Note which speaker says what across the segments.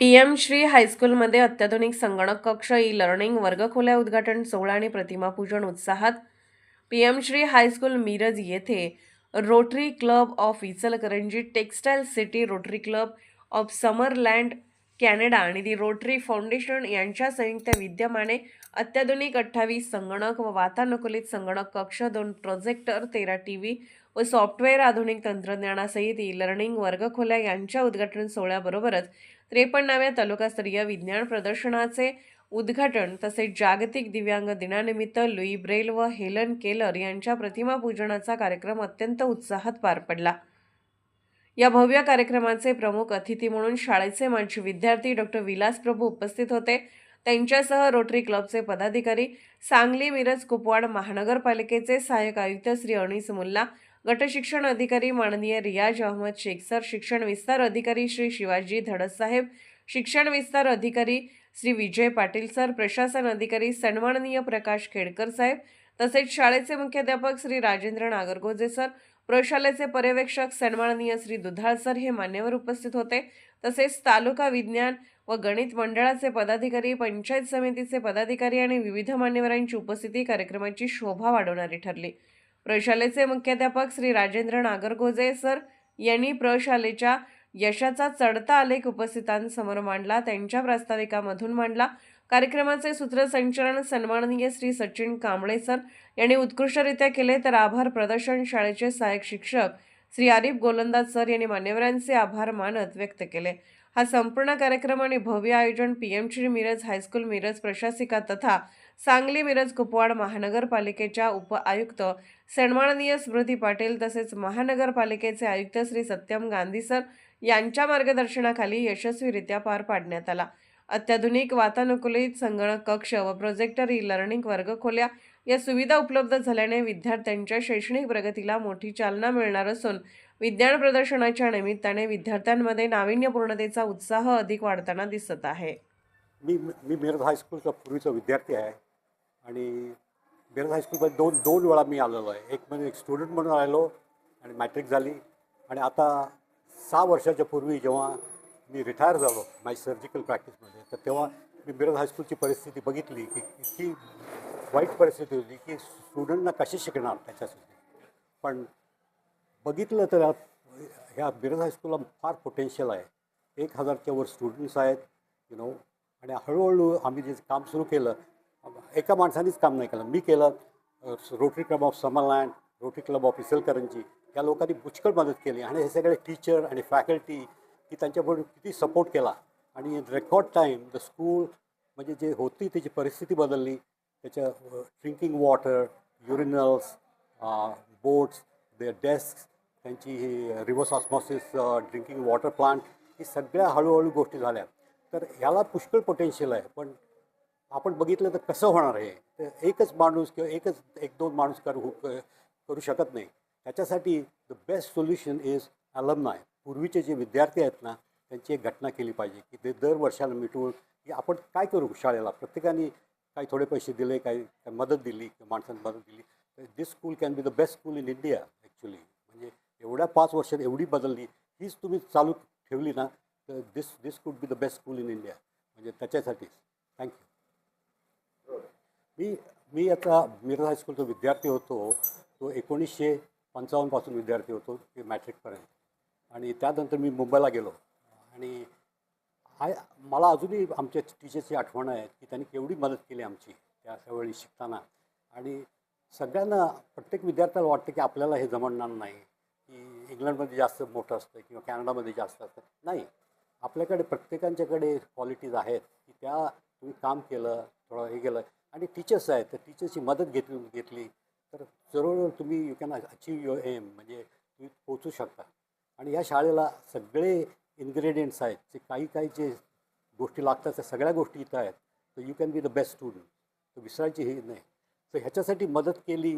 Speaker 1: P M Shri हायस्कूलमध्ये अत्याधुनिक संगणक कक्ष ई लर्निंग वर्गखोल्या उद्घाटन सोहळा आणि प्रतिमापूजन उत्साहात P M Shri high school Miraj येथे Rotary club of Ichalkaranji textile city Rotary club of Summerland Canada आणि दी रोटरी फाउंडेशन यांच्या संयुक्त विद्यमाने अत्याधुनिक अठ्ठावीस संगणक व वातानुकूलित संगणक कक्ष दोन प्रोजेक्टर तेरा टी व्ही व सॉफ्टवेअर आधुनिक तंत्रज्ञानासहित ई लर्निंग वर्गखोल्या यांच्या उद्घाटन सोहळ्याबरोबरच त्रेपन्नाव्या तालुकास्तरीय विज्ञान प्रदर्शनाचे उद्घाटन तसेच जागतिक दिव्यांग दिनानिमित्त लुई ब्रेल व हेलन केलर यांच्या प्रतिमा पूजनाचा कार्यक्रम अत्यंत उत्साहात पार पडला. या भव्य कार्यक्रमाचे प्रमुख अतिथी म्हणून शाळेचे माजी विद्यार्थी डॉक्टर विलास प्रभू उपस्थित होते. त्यांच्यासह रोटरी क्लबचे पदाधिकारी सांगली मिरज कुपवाड महानगरपालिकेचे सहाय्यक आयुक्त श्री अनिस मुल्ला गटशिक्षण अधिकारी माननीय रियाज अहमद शेख सर शिक्षण विस्तार अधिकारी श्री शिवाजी धडससाहेब शिक्षण विस्तार अधिकारी श्री विजय पाटील सर प्रशासन अधिकारी सन्माननीय प्रकाश खेडकर साहेब तसेच शाळेचे मुख्याध्यापक श्री राजेंद्र नागरगोजे सर प्रशालेचे पर्यवेक्षक सन्माननीय श्री दुधाळ सर हे मान्यवर उपस्थित होते. तसेच तालुका विज्ञान व गणित मंडळाचे पदाधिकारी पंचायत समितीचे पदाधिकारी आणि विविध मान्यवरांची उपस्थिती कार्यक्रमाची शोभा वाढवणारी ठरली. प्रशालेचे मुख्याध्यापक श्री राजेंद्र नागरगोजे सर यांनी प्रशालेच्या यशाचा चढता आलेख उपस्थितांसमोर मांडला. त्यांच्या प्रास्ताविकामधून मांडला. कार्यक्रमाचे सूत्रसंचालन सन्माननीय श्री सचिन कांबळे सर यांनी उत्कृष्टरित्या केले. तर आभार प्रदर्शन शाळेचे सहाय्यक शिक्षक श्री आरिफ गोलंदाज सर यांनी मान्यवरांचे आभार मानत व्यक्त केले. हा संपूर्ण कार्यक्रम आणि भव्य आयोजन P M Shri Miraj high school Miraj प्रशासिका तथा सांगली मिरज कुपवाड महानगरपालिकेच्या उप आयुक्त सन्माननीय स्मृती पाटील तसेच महानगरपालिकेचे आयुक्त श्री सत्यम गांधी सर यांच्या मार्गदर्शनाखाली यशस्वीरित्या पार पाडण्यात आला. अत्याधुनिक वातानुकूलित संगणक कक्ष व प्रोजेक्टर ई लर्निंग वर्गखोल्या या सुविधा उपलब्ध झाल्याने विद्यार्थ्यांच्या शैक्षणिक प्रगतीला मोठी चालना मिळणार असून विज्ञान प्रदर्शनाच्या निमित्ताने विद्यार्थ्यांमध्ये नाविन्यपूर्णतेचा उत्साह अधिक वाढताना दिसत आहे.
Speaker 2: मी मी मिरज हायस्कूलचा पूर्वीचा विद्यार्थी आहे आणि मिरज हायस्कूलमध्ये दोन दोन वेळा मी आलेलो आहे. एक म्हणजे एक स्टुडंट म्हणून आलेलो आणि मॅट्रिक झाली. आणि आता सहा वर्षाच्या पूर्वी जेव्हा मी रिटायर झालो माझी सर्जिकल प्रॅक्टिसमध्ये तर तेव्हा मी मिरज हायस्कूलची परिस्थिती बघितली की इतकी वाईट परिस्थिती होती की स्टुडंटना कसे शिकणार त्याच्यासाठी? पण बघितलं तर ह्या बिरज हायस्कूलला फार पोटेन्शियल आहे. एक हजारच्या वर स्टुडंट्स आहेत यु नो आणि हळूहळू आम्ही जे काम सुरू केलं एका माणसानेच काम नाही केलं. मी केलं Rotary club of Summerland Rotary club of Ichalkaranji या लोकांनी पुष्कळ मदत केली आणि हे सगळे टीचर आणि फॅकल्टी की त्यांच्याबरोबर किती सपोर्ट केला. आणि रेकॉर्ड टाईम द स्कूल म्हणजे जे होती त्याची परिस्थिती बदलली. त्याच्या drinking water urinals boats the desk त्यांची ही reverse osmosis drinking water plant ही सगळ्या हळूहळू गोष्टी झाल्या. तर ह्याला पुष्कळ पोटेन्शियल आहे पण आपण बघितलं तर कसं होणार आहे? तर एकच माणूस किंवा एकच एक दोन माणूस करू हो, करू शकत नाही. त्याच्यासाठी the best solution is alumni पूर्वीचे जे विद्यार्थी आहेत ना त्यांची एक घटना केली पाहिजे की ते दर वर्षाला मिटवून की आपण काय करू शाळेला? प्रत्येकाने काही थोडे पैसे दिले काही काही मदत दिली किंवा माणसांनी मदत दिली. तर this school can be the best school in India actually म्हणजे एवढ्या पाच वर्षात एवढी बदलली हीच तुम्ही चालू ठेवली ना तर this this could be the best school in India म्हणजे त्याच्यासाठीच थँक्यू मी मी आता मिरज हायस्कूलचा विद्यार्थी होतो तो एकोणीसशे पंचावन्नपासून विद्यार्थी होतो ते मॅट्रिकपर्यंत आणि त्यानंतर मी मुंबईला गेलो. आणि हा मला अजूनही आमच्या टीचर्सची आठवण आहे की त्यांनी केवढी मदत केली आमची त्या त्यावेळी शिकताना. आणि सगळ्यांना प्रत्येक विद्यार्थ्याला वाटतं की आपल्याला हे जमणार नाही की इंग्लंडमध्ये जास्त मोठं असतं किंवा कॅनडामध्ये जास्त असतं. नाही आपल्याकडे प्रत्येकांच्याकडे क्वालिटीज आहेत की त्या तुम्ही काम केलं थोडं हे केलं आणि टीचर्स आहेत तर टीचर्सची मदत घेतली घेतली. तर जरूर तुम्ही you can achieve your aim म्हणजे तुम्ही पोचू शकता. आणि या शाळेला सगळे इन्ग्रेडियंट्स आहेत जे काही काही जे गोष्टी लागतात त्या सगळ्या गोष्टी इथं आहेत. तर you can be the best student तर विसरायची हे नाही. तर ह्याच्यासाठी मदत केली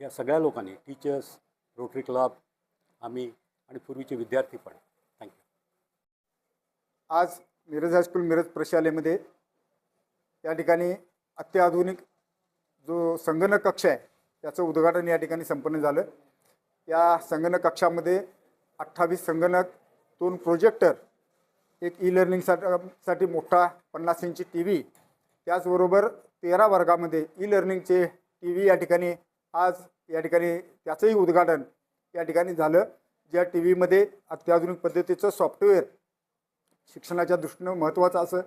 Speaker 2: या सगळ्या लोकांनी टीचर्स रोटरी क्लब आम्ही आणि पूर्वीचे विद्यार्थी पण. थँक्यू
Speaker 3: आज मिरज हायस्कूल मिरज प्रशालेमध्ये या ठिकाणी अत्याधुनिक जो संगणक कक्ष आहे त्याचं उद्घाटन या ठिकाणी संपन्न झालं. या संगणक कक्षामध्ये अठ्ठावीस संगणक दोन प्रोजेक्टर एक ई लर्निंगसाठी साठी मोठा पन्नास इंची टी व्ही त्याचबरोबर तेरा वर्गामध्ये ई लर्निंगचे टी व्ही या ठिकाणी आज या ठिकाणी त्याचंही उद्घाटन या ठिकाणी झालं ज्या टी व्हीमध्ये अत्याधुनिक पद्धतीचं सॉफ्टवेअर शिक्षणाच्या दृष्टीनं महत्त्वाचं असं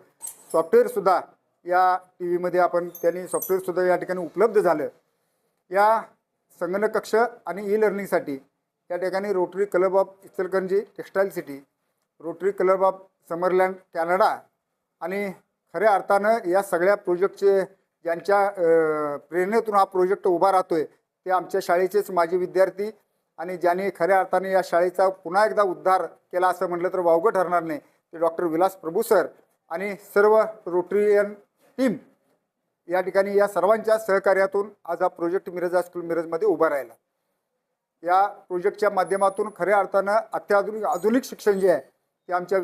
Speaker 3: सॉफ्टवेअरसुद्धा या टी व्हीमध्ये आपण त्यांनी सॉफ्टवेअरसुद्धा या ठिकाणी उपलब्ध झालं. या संगणक कक्ष आणि ई लर्निंगसाठी या ठिकाणी Rotary Club of Ichalkaranji Textile City Rotary Club of Summerland Canada आणि खऱ्या अर्थानं या सगळ्या प्रोजेक्टचे ज्यांच्या प्रेरणेतून हा प्रोजेक्ट उभा राहतो आहे ते आमच्या शाळेचेच माजी विद्यार्थी आणि ज्यांनी खऱ्या अर्थाने या शाळेचा पुन्हा एकदा उद्धार केला असं म्हटलं तर वावगं ठरणार नाही ते डॉक्टर विलास प्रभू सर आणि सर्व रोटरीयन टीम या ठिकाणी या सर्वांच्या सहकार्यातून आज हा प्रोजेक्ट मिरज हायस्कूल मिरजमध्ये उभा राहिला. या प्रोजेक्टच्या माध्यमातून खऱ्या अर्थानं अत्याधुनिक आधुनिक शिक्षण जे आहे ते आमच्या